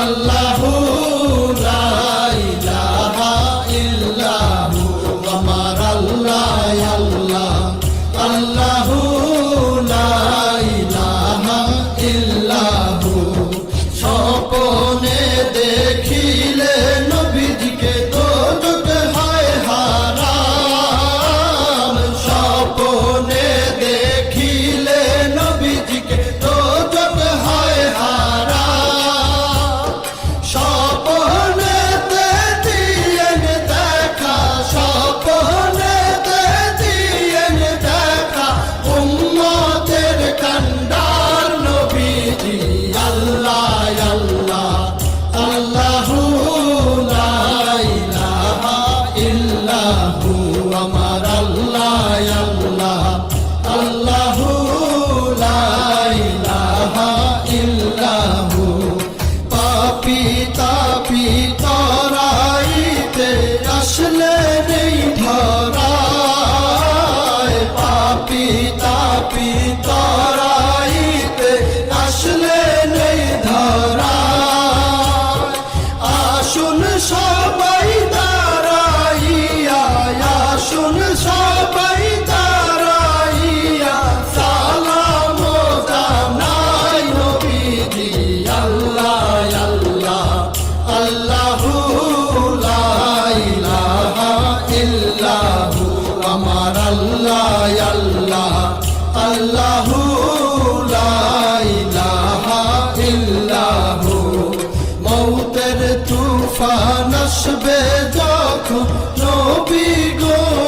আল্লাহু yaşlı değil. আল্লাহ আল্লাহ আল্লাহ ইল্লাহু মৌতের তুফান আসবে যখন নবী গো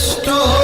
store